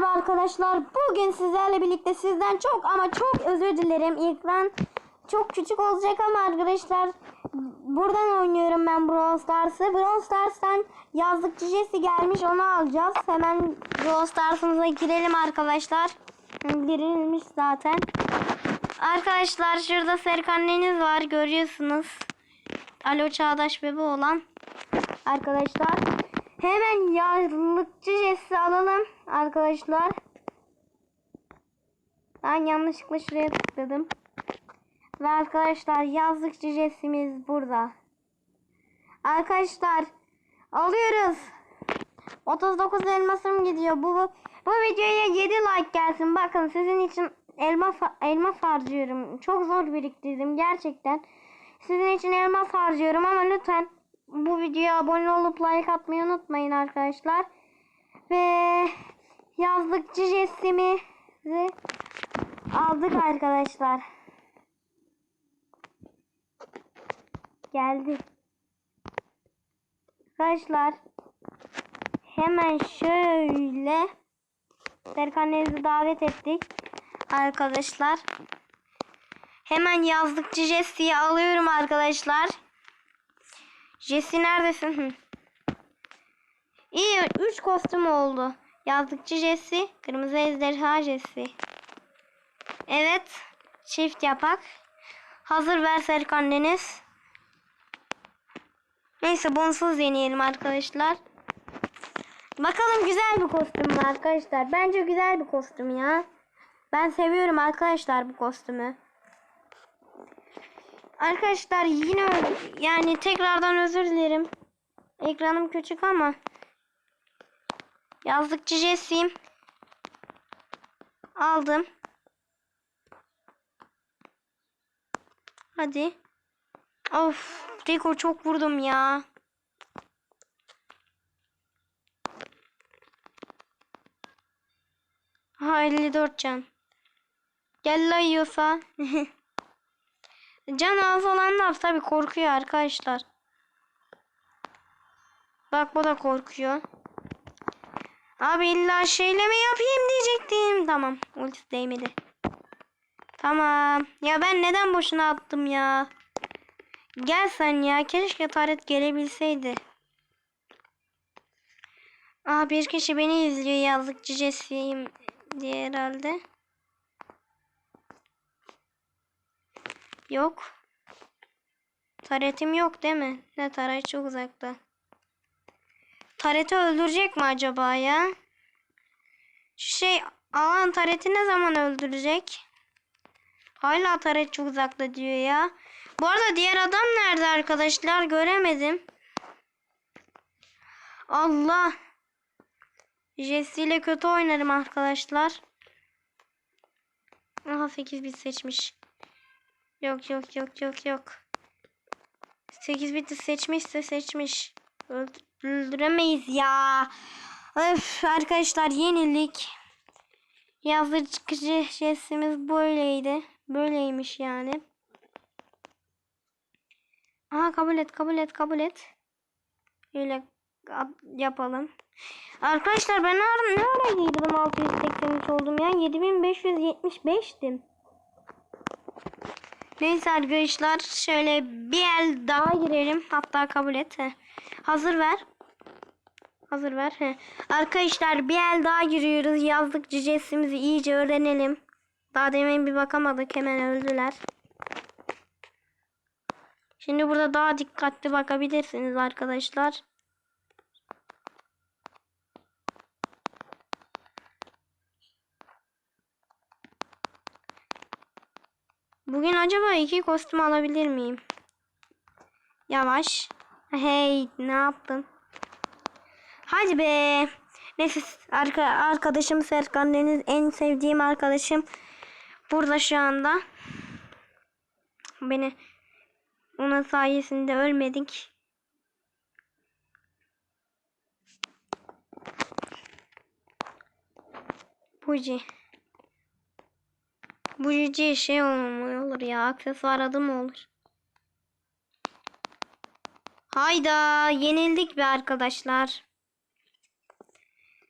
merhaba arkadaşlar. Bugün sizlerle birlikte sizden çok ama çok özür dilerim. Ekran çok küçük olacak ama arkadaşlar buradan oynuyorum ben Brawl Stars'ı. Brawl Stars'tan yazlıkçı Jesse gelmiş onu alacağız. Hemen Brawl Stars'ımıza girelim arkadaşlar. Girilmiş zaten. Arkadaşlar şurada Serkan'leniz var görüyorsunuz. Alo Çağdaş bebe olan arkadaşlar. Hemen yazlıkçı Jesse alalım arkadaşlar. Ben yanlışlıkla şuraya tıkladım. Ve arkadaşlar yazlıkçı Jesse'miz burada. Arkadaşlar alıyoruz. 39 elmasım gidiyor. Bu, bu, bu videoya 7 like gelsin. Bakın sizin için elma elmas harcıyorum. Çok zor biriktirdim gerçekten. Sizin için elmas harcıyorum ama lütfen bu videoya abone olup like atmayı unutmayın arkadaşlar. Ve yazlıkçı Jesse'mizi aldık arkadaşlar. Geldi. Arkadaşlar hemen şöyle Serkan'ınızı davet ettik. Arkadaşlar. Hemen yazlıkçı Jesse'yi alıyorum arkadaşlar. Jesse neredesin? İyi 3 kostüm oldu. Yazlıkçı Jesse, kırmızı ejderha Jesse. Evet, çift yapak. Hazır ver Serkan Deniz. Neyse bonsuz deneyelim arkadaşlar. Bakalım güzel bir kostüm mü arkadaşlar? Bence güzel bir kostüm ya. Ben seviyorum arkadaşlar bu kostümü. Arkadaşlar yine yani tekrardan özür dilerim. Ekranım küçük ama yazlıkçı Jesse'yim. Aldım. Hadi. Of, Rico çok vurdum ya. Ha 54 can. Gel la yiyorsa. Can az olanlar tabi korkuyor arkadaşlar. Bak bu da korkuyor. Abi illa şeyle mi yapayım diyecektim. Tamam ulti değmedi. Tamam. Ya ben neden boşuna attım ya. Gel sen ya. Keşke taret gelebilseydi. Aa bir kişi beni izliyor yazlıkçı Jesse'yim diye herhalde. Yok. Taretim yok değil mi? Ne taret çok uzakta. Tareti öldürecek mi acaba ya? Şu şey alan tareti ne zaman öldürecek? Hala taret çok uzakta diyor ya. Bu arada diğer adam nerede arkadaşlar? Göremedim. Allah. Jesse ile kötü oynarım arkadaşlar. Aha 8 bit seçmiş. Yok yok yok yok yok. 8 biti seçmişse seçmiş. Öldüremeyiz ya. Öf arkadaşlar yenilik. Yazıcı Jesse'miz böyleydi. Böyleymiş yani. Aha kabul et kabul et kabul et. Öyle yapalım. Arkadaşlar ben ne ara girdim 683 oldum ya. 7575'tim. Neyse arkadaşlar şöyle bir el daha girelim. Hatta kabul et. Hazır ver. Hazır ver. Arkadaşlar bir el daha giriyoruz. Yazdık cicesimizi iyice öğrenelim. Daha demin bir bakamadık. Hemen öldüler. Şimdi burada daha dikkatli bakabilirsiniz arkadaşlar. Bugün acaba iki kostüm alabilir miyim? Yavaş. Hey ne yaptın? Hadi be. Neyse arka, arkadaşım Serkan Deniz en sevdiğim arkadaşım burada şu anda. Beni onun sayesinde ölmedik. Buji. Bu yüce şey olur ya. Aksesuar adı mı olur? Hayda yenildik be arkadaşlar.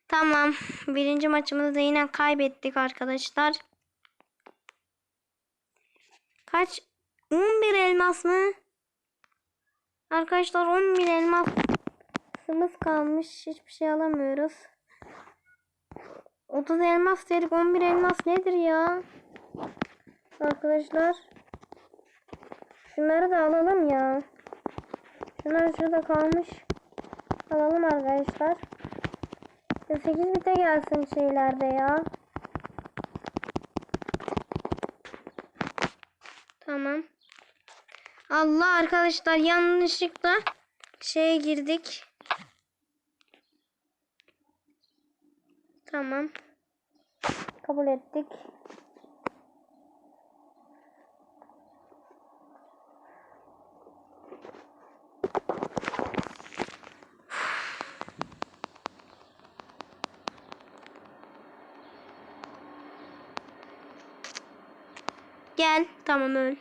Tamam. Birinci maçımızda yine kaybettik arkadaşlar. Kaç? 11 elmas mı? Arkadaşlar 11 elmasımız kalmış. Hiçbir şey alamıyoruz. 30 elmas dedik. 11 elmas nedir ya? Arkadaşlar. Şunları da alalım ya. Şunlar şurada kalmış. Alalım arkadaşlar. Ya 8 bite gelsin şeylerde ya. Tamam. Allah arkadaşlar yanlışlıkla şeye girdik. Tamam. Kabul ettik. Gel. Tamam öl.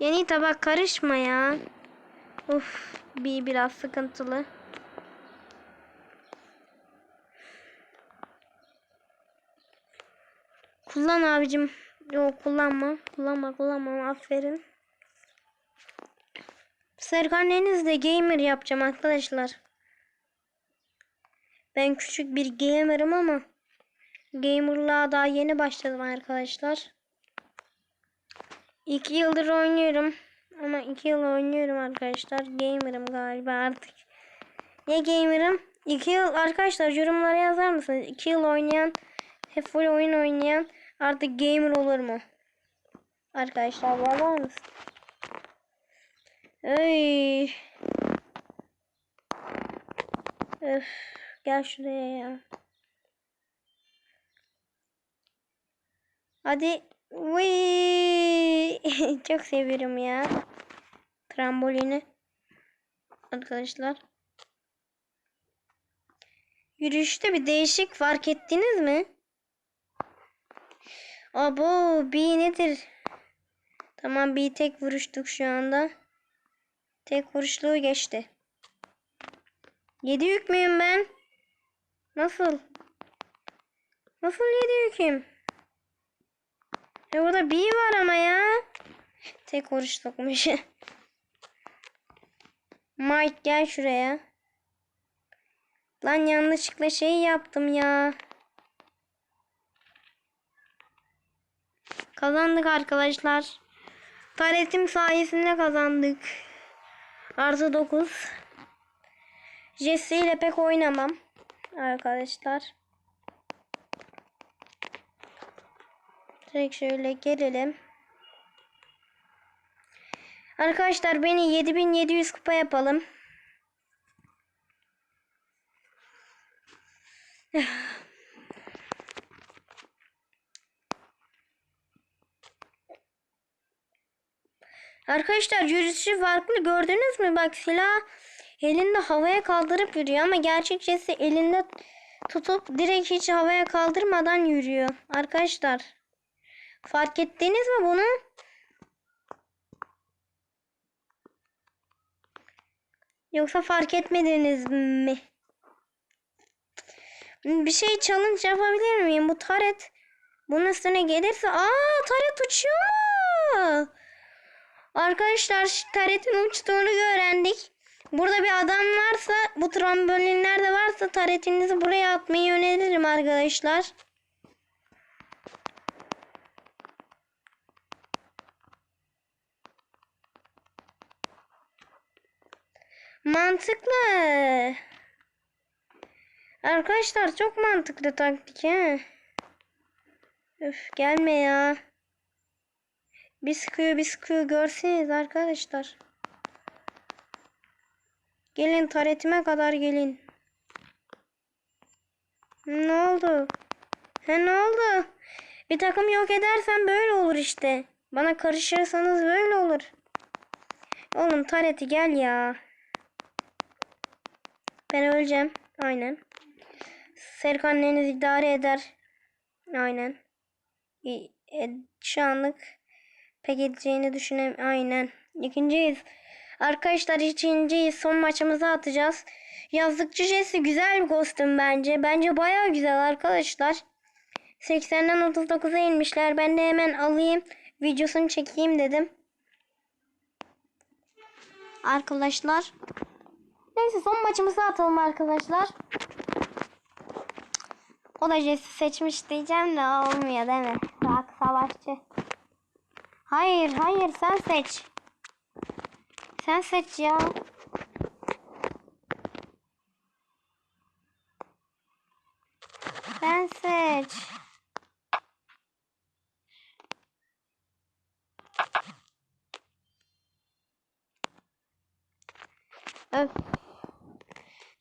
Yeni tabak karışma ya. Uf, bir biraz sıkıntılı. Kullan abicim. Yok kullanma. Kullanma kullanma. Aferin. Serkan Deniz'de gamer yapacağım arkadaşlar. Ben küçük bir gamer'ım ama gamer'lığa daha yeni başladım arkadaşlar. İki yıldır oynuyorum. Ama iki yıl oynuyorum arkadaşlar. Gamer'ım galiba artık. Ne gamer'ım? İki yıl arkadaşlar yorumlara yazar mısınız? İki yıl oynayan, hep full oyun oynayan artık gamer olur mu? Arkadaşlar yazar mısın? Ay. Öf, gel şuraya ya. Hadi. Vıy. Çok seviyorum ya. Trambolini. Arkadaşlar. Yürüyüşte bir değişik fark ettiniz mi? Abo bir nedir? Tamam bir tek vuruştuk şu anda. Tek vuruşluğu geçti. Yedi yük müyüm ben? Nasıl? Nasıl yedi yüküm? E burada bir var ama ya. Tek vuruşlukmuş. Mike gel şuraya. Lan yanlışlıkla şey yaptım ya. Kazandık arkadaşlar. Taretim sayesinde kazandık. Artı 9. Jesse ile pek oynamam. Arkadaşlar. Direkt şöyle gelelim. Arkadaşlar beni 7700 kupa yapalım. Arkadaşlar yürüyüşü farklı gördünüz mü? Bak silah elinde havaya kaldırıp yürüyor ama gerçekçesi elinde tutup direkt hiç havaya kaldırmadan yürüyor. Arkadaşlar fark ettiniz mi bunu? Yoksa fark etmediniz mi? Bir şey challenge yapabilir miyim? Bu taret bunun üstüne gelirse aa taret uçuyor mu? Arkadaşlar taretin uçtuğunu öğrendik. Burada bir adam varsa bu trambolinlerde varsa taretinizi buraya atmayı öneririm arkadaşlar. Mantıklı. Arkadaşlar çok mantıklı taktik he. Üf gelme ya. Bir sıkıyor bir sıkıyor görseniz arkadaşlar. Gelin taretime kadar gelin. Ne oldu? He ne oldu? Bir takım yok edersen böyle olur işte. Bana karışırsanız böyle olur. Oğlum tareti gel ya. Ben öleceğim. Aynen. Serkan anneniz idare eder. Aynen. İ- e, Şu anlık pek edeceğini düşünem. Aynen. İkinciyiz. Arkadaşlar ikinci son maçımızı atacağız. Yazlıkçı Jesse güzel bir kostüm bence. Bence baya güzel arkadaşlar. 80'den 39'a inmişler. Ben de hemen alayım. Videosunu çekeyim dedim. Arkadaşlar. Neyse son maçımızı atalım arkadaşlar. O da Jesse seçmiş diyeceğim de olmuyor değil mi? Bak savaşçı. Hayır hayır sen seç. Sen seç ya. Sen seç. Öf.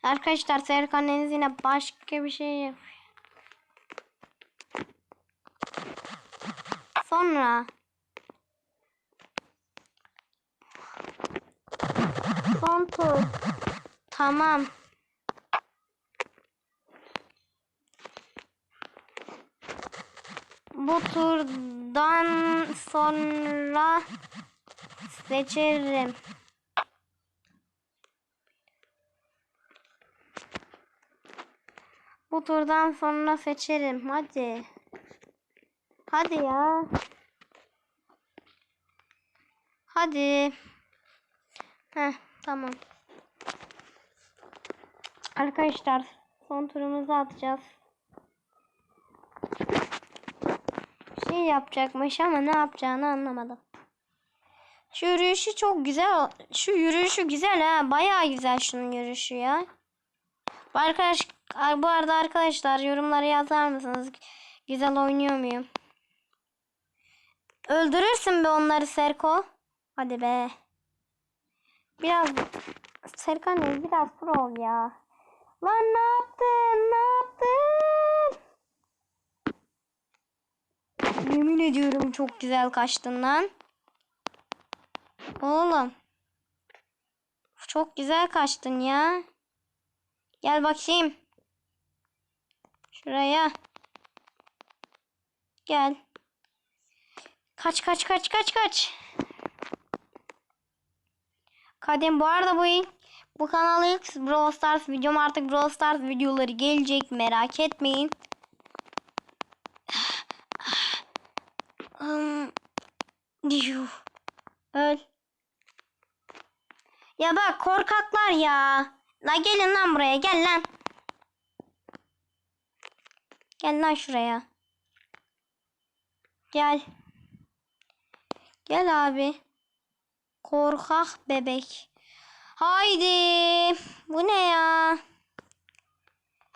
Arkadaşlar Serkan Deniz yine başka bir şey. Sonra son tur. Tamam. Bu turdan sonra seçerim. Bu turdan sonra seçerim. Hadi. Hadi ya. Hadi. Heh, tamam. Arkadaşlar son turumuzu atacağız. Şey yapacakmış ama ne yapacağını anlamadım. Şu yürüyüşü çok güzel. Şu yürüyüşü güzel ha. Bayağı güzel şunun yürüyüşü ya. Bu arkadaş bu arada arkadaşlar yorumlara yazar mısınız? Güzel oynuyor muyum? Öldürürsün be onları Serko. Hadi be. Biraz Serkan biraz pro ol ya. Lan ne yaptın? Ne yaptın? Yemin ediyorum çok güzel kaçtın lan. Oğlum. Çok güzel kaçtın ya. Gel bakayım. Şuraya. Gel. Kaç kaç kaç kaç kaç. Kadem bu arada bu ilk bu kanal ilk Brawl Stars videom artık Brawl Stars videoları gelecek merak etmeyin. Um. Öl. Ya bak korkaklar ya. La gelin lan buraya gel lan. Gel lan şuraya. Gel. Gel abi. Korkak bebek. Haydi. Bu ne ya?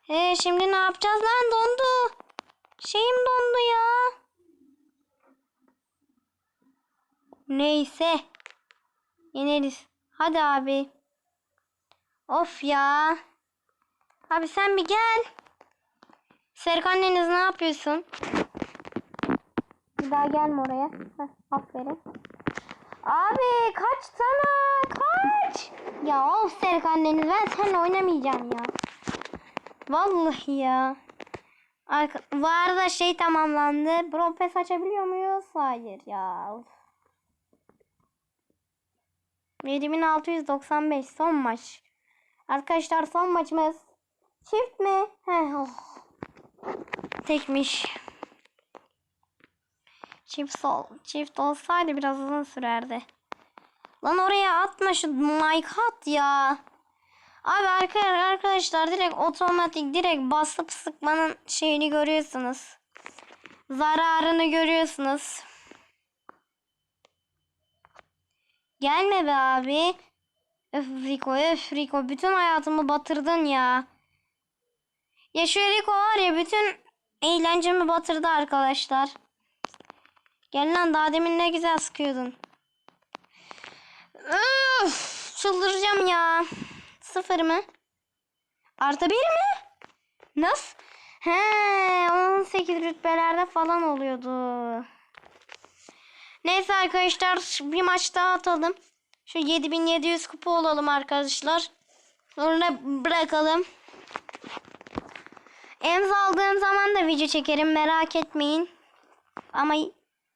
E şimdi ne yapacağız lan dondu. Şeyim dondu ya. Neyse. Yeneriz. Hadi abi. Of ya. Abi sen bir gel. Serkan Deniz ne yapıyorsun? Bir daha gelme oraya. Heh, aferin. Abi kaçsana kaç. Ya of Serkan Deniz ben seninle oynamayacağım ya. Vallahi ya. Arka, bu arada şey tamamlandı. Bropes açabiliyor muyuz? Hayır ya. Of. 7695 son maç. Arkadaşlar son maçımız. Çift mi? Heh, oh. Tekmiş. Çift, sol, çift olsaydı biraz uzun sürerdi. Lan oraya atma şu like at ya. Abi arkadaşlar direkt otomatik direkt basıp sıkmanın şeyini görüyorsunuz. Zararını görüyorsunuz. Gelme be abi. Öf Rico öf Rico bütün hayatımı batırdın ya. Ya şu Rico var ya bütün eğlencemi batırdı arkadaşlar. Gel lan daha demin ne güzel sıkıyordun. Öf, çıldıracağım ya. Sıfır mı? Artı bir mi? Nasıl? He 18 rütbelerde falan oluyordu. Neyse arkadaşlar bir maç daha atalım. Şu 7700 kupa olalım arkadaşlar. Sonra bırakalım. Emza aldığım zaman da video çekerim merak etmeyin. Ama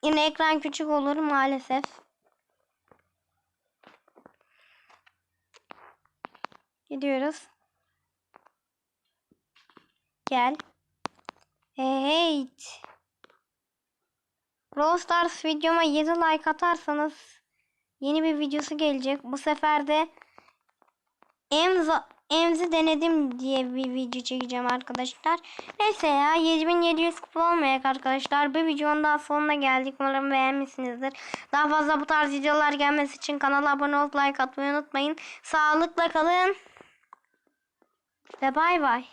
yine ekran küçük olur maalesef. Gidiyoruz. Gel. Hey. Brawl Stars videoma 7 like atarsanız yeni bir videosu gelecek. Bu sefer de Emza, Emzi denedim diye bir video çekeceğim arkadaşlar. Neyse ya 7700 kupa olmayak arkadaşlar. Bir videonun daha sonuna geldik. Umarım beğenmişsinizdir. Daha fazla bu tarz videolar gelmesi için kanala abone olup like atmayı unutmayın. Sağlıkla kalın. Ve bay bay.